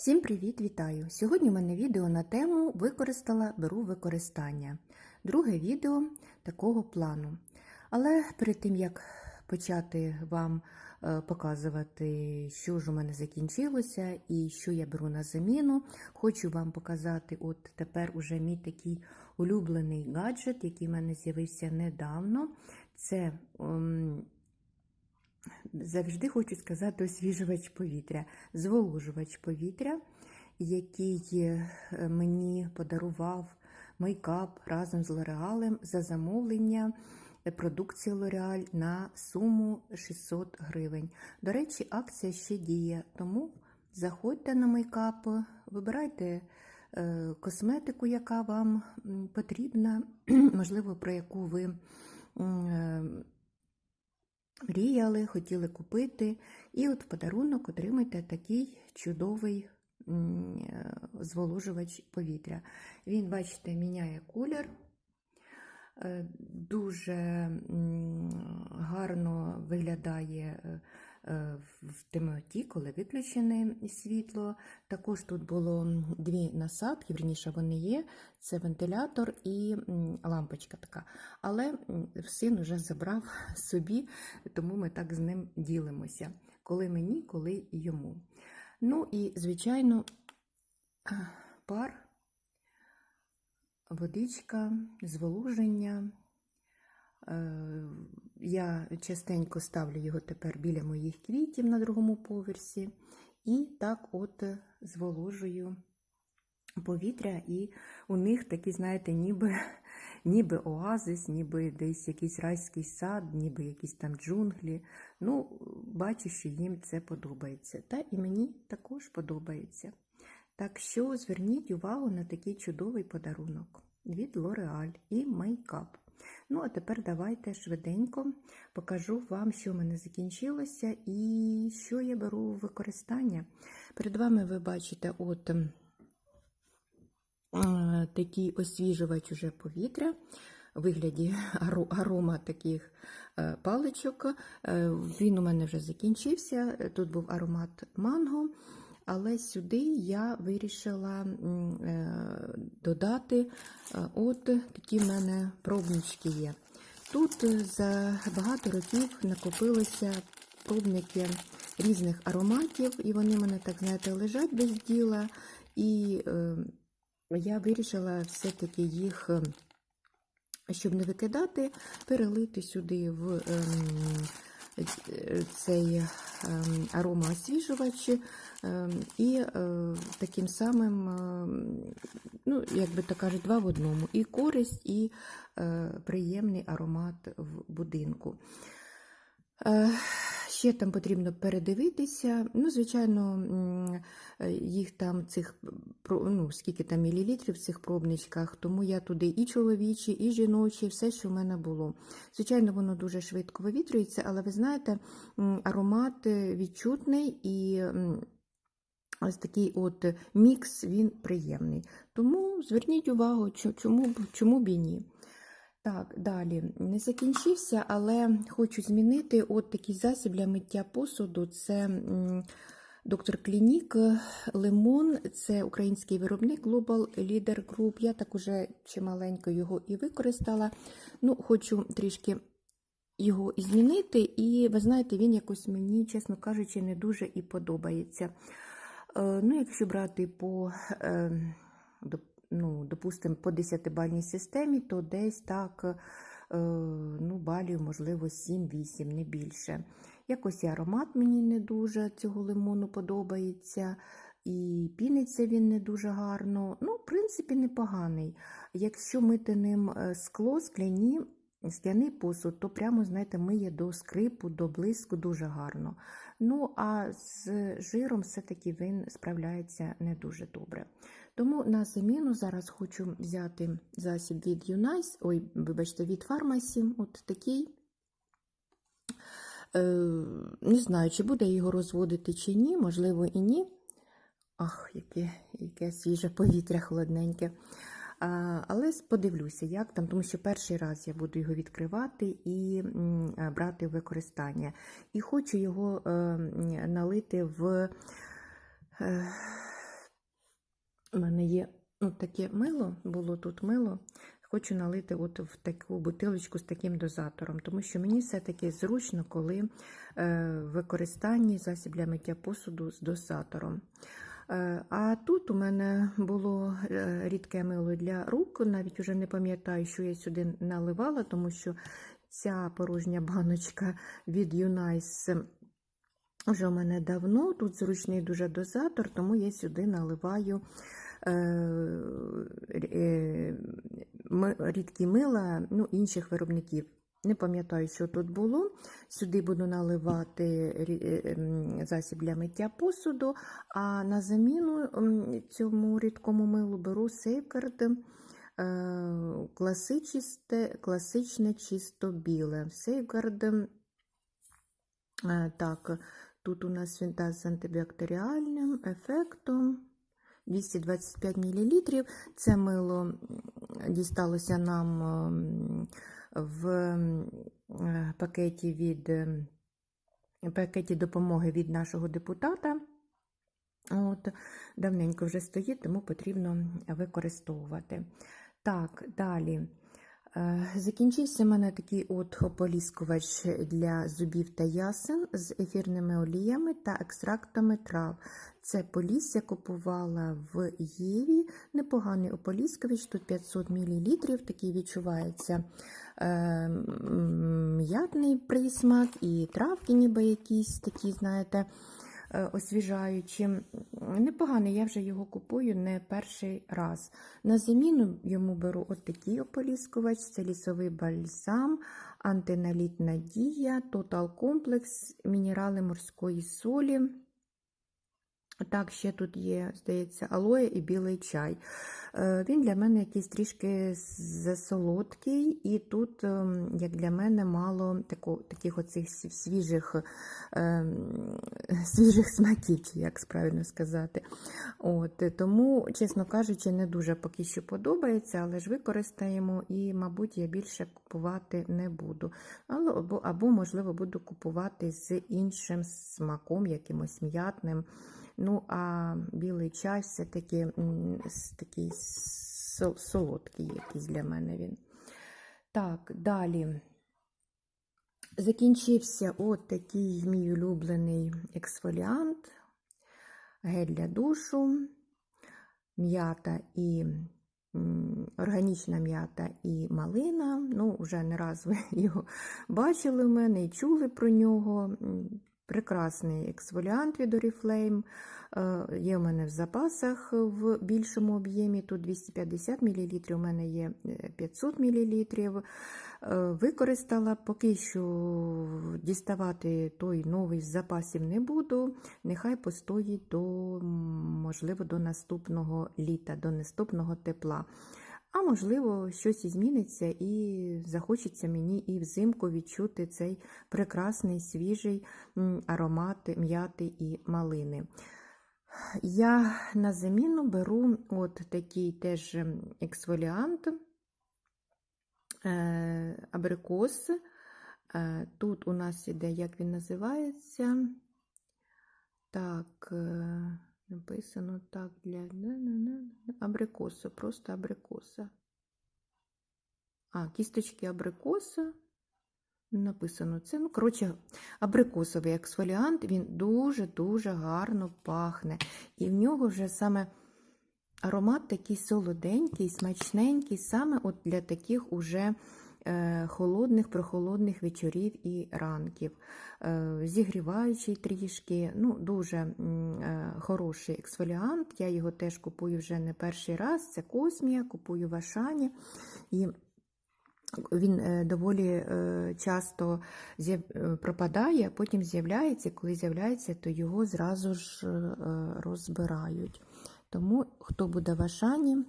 Всім привіт, вітаю! Сьогодні в мене відео на тему Використала, беру використання. Друге відео такого плану. Але перед тим як почати вам е, показувати, що ж у мене закінчилося і що я беру на заміну, хочу вам показати от тепер уже мій такий улюблений гаджет, який в мене з'явився недавно. Це ем, завжди хочу сказати освіжувач повітря, зволожувач повітря, який е, мені подарував мейкап разом з Лореалем за замовлення продукції L'Oreal на суму 600 гривень. До речі, акція ще діє, тому заходьте на мейкап, вибирайте е, косметику, яка вам потрібна, можливо, про яку ви е, мріяли, хотіли купити. І от в подарунок отримайте такий чудовий е, зволожувач повітря. Він, бачите, міняє колір. Е, Дуже гарно виглядає е, е, в темноті, коли виключене світло. Також тут було дві насадки, вірніше вони є. Це вентилятор і лампочка така. Але син вже забрав собі, тому ми так з ним ділимося. Коли мені, коли йому. Ну і, звичайно, пар водичка, зволоження. Я частенько ставлю його тепер біля моїх квітів на другому поверсі. І так от зволожую повітря, і у них такі, знаєте, ніби, ніби оазис, ніби десь якийсь райський сад, ніби якісь там джунглі. Ну, бачу, що їм це подобається. Та і мені також подобається. Так що зверніть увагу на такий чудовий подарунок від L'Oreal і мейкап. Ну, а тепер давайте швиденько покажу вам, що в мене закінчилося і що я беру в використання. Перед вами ви бачите от е, такий освіжувач уже повітря у вигляді арома таких е, паличок. Е, Він у мене вже закінчився. Тут був аромат манго. Але сюди я вирішила е, додати е, от такі в мене пробнички є. Тут е, за багато років накопилися пробники різних ароматів, і вони мене, так знаєте, лежать без діла. І я вирішила все-таки їх, щоб не викидати, перелити сюди в ем, цей ем, аромаосвіжувач ем, і е, таким самим, ну, як би то кажуть, два в одному: і користь, і е, приємний аромат в будинку. Е, ще там потрібно передивитися. Ну, звичайно, їх там цих ну, скільки там мілілітрів в цих пробничках, тому я туди і чоловічі, і жіночі, все, що в мене було. Звичайно, воно дуже швидко вивітрюється, але ви знаєте, аромат відчутний і. Ось такий от мікс, він приємний. Тому зверніть увагу, чому чому б і ні. Так, далі не закінчився, але хочу змінити от такий засіб для миття посуду. Це доктор Клінік Лимон, це український виробник Global Leader Group. Я так уже чималенько його і використала. Ну, Хочу трішки його змінити, і ви знаєте, він якось мені, чесно кажучи, не дуже і подобається. Е, ну, Якщо брати по ем, ну, допустимо, по 10-бальній системі, то десь так е, ну, балів, можливо, 7-8, не більше. Якось і аромат мені не дуже цього лимону подобається. І піниться він не дуже гарно. Ну, в принципі, непоганий. Якщо мити ним е, скло, скляні, скляний посуд, то прямо, знаєте, миє до скрипу, до блиску дуже гарно. Ну, а з жиром все-таки він справляється не дуже добре. Тому на заміну зараз хочу взяти засіб від Юнайс, ой, вибачте, від Фармасі, от такий. Е, Не знаю, чи буде його розводити, чи ні, можливо, і ні. Ах, яке яке свіже повітря холодненьке. А, Але подивлюся, як там, тому що перший раз я буду його відкривати і м, брати в використання. І хочу його е, налити в. Е, таке мило, було тут мило. Хочу налити от в таку бутилочку з таким дозатором, тому що мені все-таки зручно, коли е, в використанні засіб для миття посуду з дозатором. Е, А тут у мене було е, рідке мило для рук, навіть уже не пам'ятаю, що я сюди наливала, тому що ця порожня баночка від Юнайс вже у мене давно. Тут зручний дуже дозатор, тому я сюди наливаю е, е, рідкі мила ну, інших виробників. Не пам'ятаю, що тут було. Сюди буду наливати е, засіб для миття посуду, а на заміну цьому рідкому милу беру Safeguard е, класичне, чисто біле. Safeguard, е, так, тут у нас він з антибактеріальним ефектом. 225 мл. Це мило дісталося нам ем, в е, пакеті від ем, пакеті допомоги від нашого депутата. От, давненько вже стоїть, тому потрібно використовувати. Так, далі. Е, Закінчився в мене такий от ополіскувач для зубів та ясен з ефірними оліями та екстрактами трав. Це полісся купувала в Єві. Непоганий ополіскувач, тут 500 мл, такий відчувається е, м'ятний присмак і травки, ніби якісь такі, знаєте, е, освіжаючі. Непоганий, я вже його купую не перший раз. На заміну йому беру от такий ополіскувач, це лісовий бальзам, антиналітна дія, тотал комплекс, мінерали морської солі. Так, ще тут є, здається, алоє і білий чай. Е, Він для мене якийсь трішки засолодкий, і тут, ем, як для мене, мало таких оцих свіжих, ем, свіжих смаків, чи як правильно сказати. От, тому, чесно кажучи, не дуже поки що подобається, але ж використаємо і, мабуть, я більше купувати не буду. Або, можливо, буду купувати з іншим смаком, якимось м'ятним. Ну, а білий чай все-таки такий солодкий якийсь для мене він. Так, далі. Закінчився от такий мій улюблений ексфоліант, гель для душу, м'ята і органічна м'ята і малина. Ну, вже не раз ви його бачили в мене і чули про нього. Прекрасний ексфоліант від Oriflame. Е, Є у мене в запасах в більшому об'ємі. Тут 250 мл, у мене є е, 500 мл. Використала, поки що діставати той новий з запасів не буду. Нехай постоїть до, можливо, до наступного літа, до наступного тепла. А можливо, щось і зміниться, і захочеться мені і взимку відчути цей прекрасний свіжий аромат м'яти і малини. Я на заміну беру от такий теж ексфоліант е, абрикос. Е, Тут у нас іде, як він називається. Так, е, написано так для абрикосу, просто абрикоса. А, кісточки абрикоса. Написано це. Ну, коротше, абрикосовий ексфоліант, він дуже-дуже гарно пахне. І в нього вже саме аромат такий солоденький, смачненький, саме от для таких уже холодних, прохолодних вечорів і ранків. Е, зігріваючий трішки, ну, дуже е, хороший ексфоліант. Я його теж купую вже не перший раз. Це Космія, купую в Ашані. І він е, доволі е, часто е, пропадає, а потім з'являється. Коли з'являється, то його зразу ж е, розбирають. Тому, хто буде в Ашані,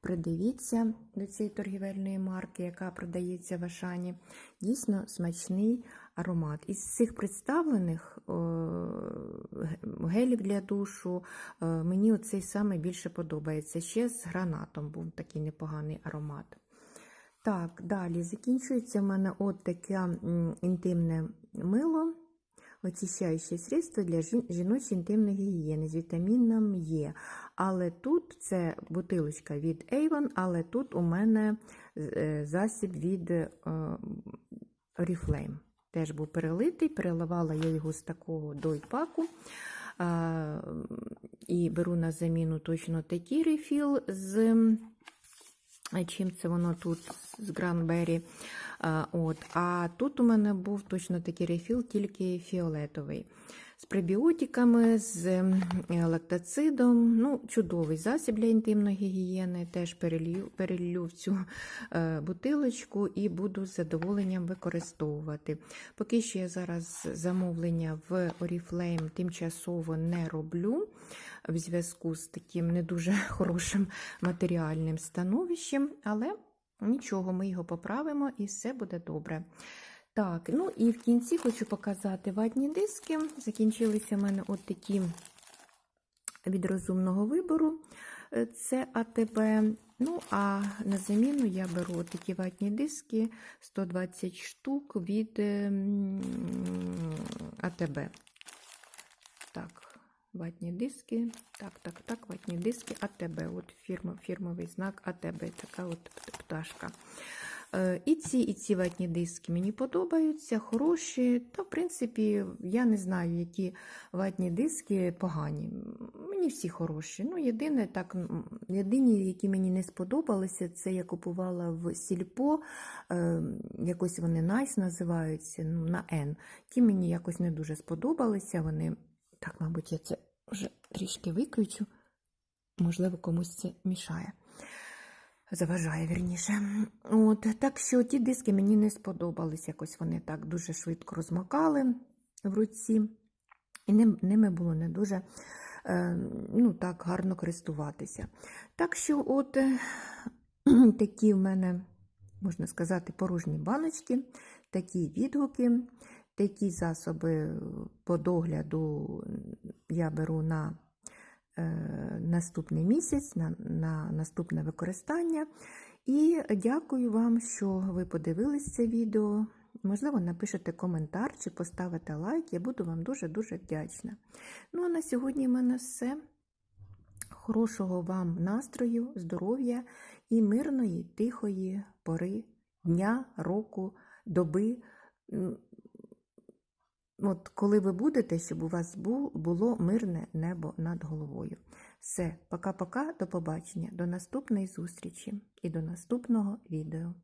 придивіться до цієї торгівельної марки, яка продається в Ашані. Дійсно смачний аромат. Із цих представлених е, гелів для душу е, мені оцей саме більше подобається. Ще з гранатом був такий непоганий аромат. Так, далі закінчується в мене от таке інтимне мило очищаюче средство для жін- жіночої інтимної гігієни з вітаміном Е. Але тут це бутилочка від Avon, але тут у мене е, засіб від е, Oriflame. Теж був перелитий, переливала я його з такого дойпаку. І беру на заміну точно такий рефіл з чим це воно тут з Гранбері. От. а тут у мене був точно такий рефіл, тільки фіолетовий. З пребіотиками, з лактацидом. Ну, чудовий засіб для інтимної гігієни. Теж перелью, перелью в цю е, бутилочку і буду з задоволенням використовувати. Поки що я зараз замовлення в Oriflame тимчасово не роблю в зв'язку з таким не дуже хорошим матеріальним становищем, але нічого, ми його поправимо і все буде добре. Так, ну і в кінці хочу показати ватні диски. Закінчилися в мене от такі від розумного вибору. Е, Це АТБ. Ну, а на заміну я беру такі ватні диски 120 штук від ем, АТБ. Так, ватні диски. Так, так, так, ватні диски АТБ. От фірма, фірмовий знак АТБ. Така от пташка. Е, І ці, і ці ватні диски мені подобаються, хороші. Та, в принципі, я не знаю, які ватні диски погані. Мені всі хороші. Ну, єдине, так, єдині, які мені не сподобалися, це я купувала в Сільпо. Е, якось вони Nice називаються, ну, на N. Ті мені якось не дуже сподобалися. Вони, так, мабуть, я це вже трішки виключу. Можливо, комусь це мішає. Заважає вірніше. От, так що ті диски мені не сподобались. Якось вони так дуже швидко розмокали в руці. І ними було не дуже е, ну, так, гарно користуватися. Так що, от такі в мене, можна сказати, порожні баночки, такі відгуки, такі засоби по догляду я беру на наступний місяць, на, на наступне використання. І дякую вам, що ви подивились це відео. Можливо, напишете коментар чи поставите лайк, я буду вам дуже-дуже вдячна. Ну а на сьогодні в мене все. Хорошого вам настрою, здоров'я і мирної, тихої пори дня, року, доби. От коли ви будете, щоб у вас було мирне небо над головою. Все, пока-пока, до побачення, до наступної зустрічі і до наступного відео.